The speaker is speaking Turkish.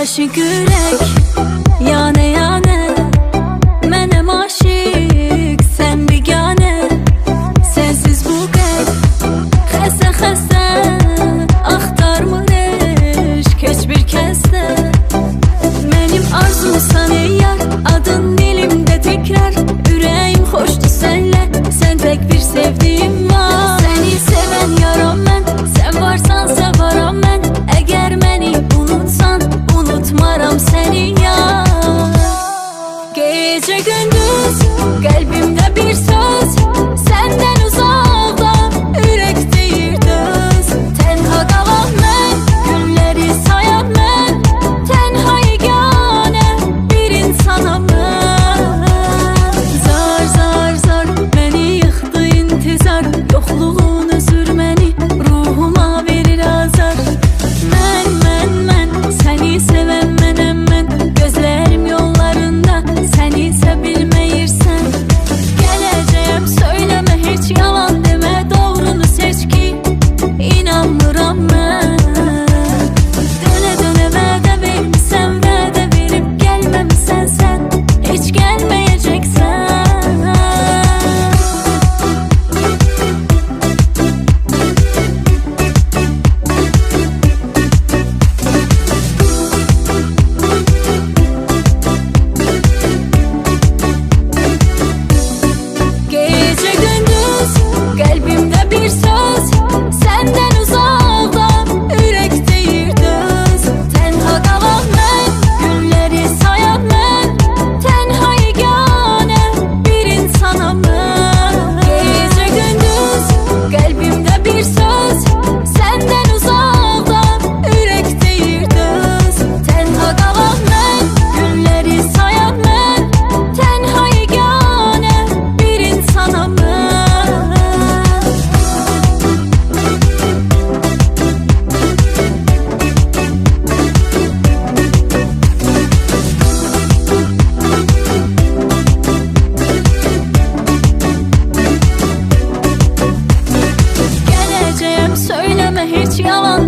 karşı gürek yani that you want.